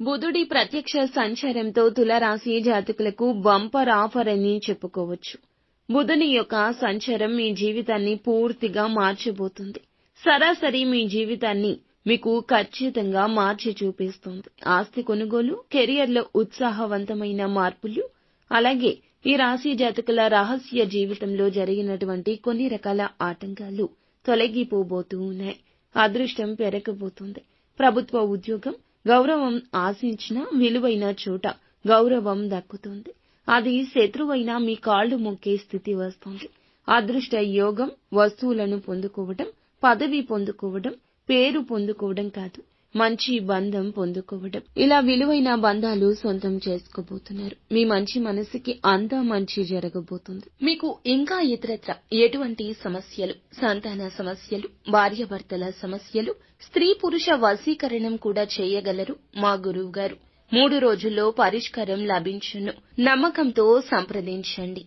బుధుడి ప్రత్యక్ష సంచారంతో తులరాశి జాతకులకు బంపర్ ఆఫర్ అని చెప్పుకోవచ్చు. బుధుని యొక్క సంచారం మీ జీవితాన్ని పూర్తిగా మార్చబోతుంది సరాసరి మీ జీవితాన్ని మీకు ఖచ్చితంగా మార్చి చూపిస్తుంది. ఆస్తి కొనుగోలు కెరియర్లో ఉత్సాహవంతమైన మార్పులు అలాగే ఈ రాశి జాతకుల రహస్య జీవితంలో జరిగినటువంటి కొన్ని రకాల ఆటంకాలు తొలగిపోబోతూ ఉన్నాయి. అదృష్టం పెరగబోతుంది. ప్రభుత్వ ఉద్యోగం గౌరవం ఆశించిన విలువైన చోట గౌరవం దక్కుతుంది. అది శత్రువైనా మీ కాళ్ళు మొక్కే స్థితి వస్తుంది. అదృష్ట యోగం వస్తువులను పొందుకోవడం పదవి పొందుకోవడం పేరు పొందుకోవడం కాదు. మంచి బంధం పొందుకోవడం. ఇలా విలువైన బంధాలు సొంతం చేసుకోబోతున్నారు. మీ మంచి మనసుకి అంతా మంచి జరగబోతుంది. మీకు ఇంకా ఇతరత్ర ఎటువంటి సమస్యలు సంతాన సమస్యలు భార్యాభర్తల సమస్యలు స్త్రీ పురుష వశీకరణం కూడా చేయగలరు? మా గురువు గారు మూడు రోజుల్లో పరిష్కారం లభించును. నమ్మకంతో సంప్రదించండి.